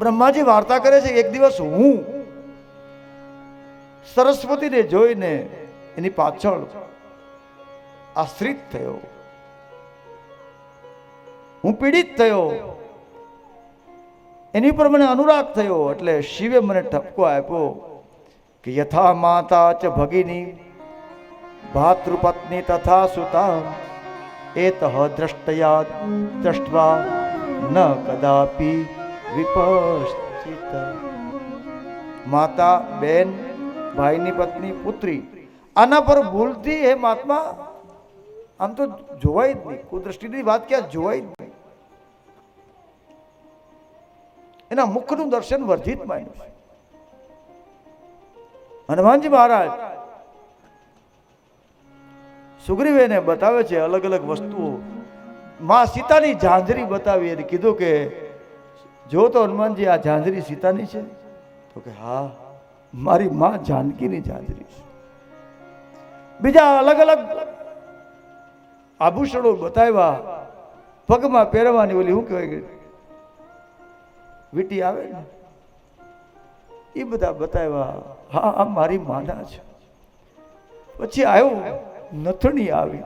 બ્રહ્માજી વાર્તા કરે છે એક દિવસ હું સરસ્વતીને જોઈને એની પાછળ આશ્રિત થયો. હું પીડિત થયો. એની પર મને અનુરાગ થયો એટલે શિવે મને ઠપકો આપ્યો કે યથા માતા ચ ભગિની ભાતૃપત્ની તથા સુતા એ તહ દ્રષ્ટયા દ્રષ્ટવા ન કદાપી વિપશ્ચિત. માતા, બેન, ભાઈની પત્ની, પુત્રી, આના પર ભૂલથી હે મહાત્મા આમ તો જોવાય જ નહીં. કુદૃષ્ટિની વાત ક્યાં જોવાય જ નહીં. એના મુખનું દર્શન વર્જિત માન્યું હનુમાનજી મહારાજ, સુગ્રીવેને બતાવે છે અલગ અલગ વસ્તુઓ. માં સીતાની ઝાંઝરી બતાવી અને કીધું કે જો તો હનુમાનજી આ ઝાંઝરી સીતાની છે? તો કે હા, મારી માં જાનકીની ઝાંઝરી છે. બીજા અલગ અલગ આભૂષણો બતાવ્યા, પગમાં પહેરવાની ઓલી શું કહેવાય વીટી આવે ને? એ બધા બતાવ્યા, હા, આ મારી માના છે. પછી આવ્યું નથણી આવી.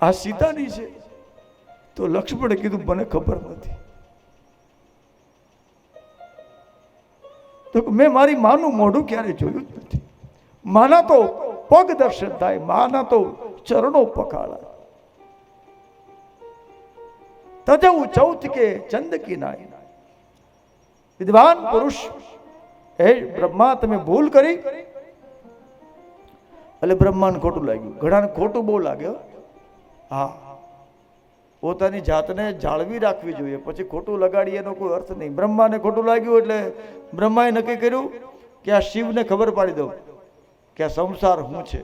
આ સીતાની છે. તો લક્ષ્મણે કીધું, મને ખબર નથી. તો મેં મારી માનું મોઢું ક્યારે જોયું જ નથી. માના તો પગ દર્શન થાય, માના તો ચરણો પખાળા તજવ ચૌથ કે ચંદ કી નાય વિદ્વાન પુરુષ, હે બ્રહ્મા, તમે ભૂલ કરી. એટલે બ્રહ્માને ખોટું લાગ્યું. ઘણાને ખોટું બહુ લાગ્યો હા. પોતાની જાતને જાળવી રાખવી જોઈએ. પછી ખોટું લગાડીએ એનો કોઈ અર્થ નહીં. બ્રહ્માને ખોટું લાગ્યું એટલે બ્રહ્માએ નક્કી કર્યું કે આ શિવને ખબર પાડી દઉં કે આ સંસાર શું છે.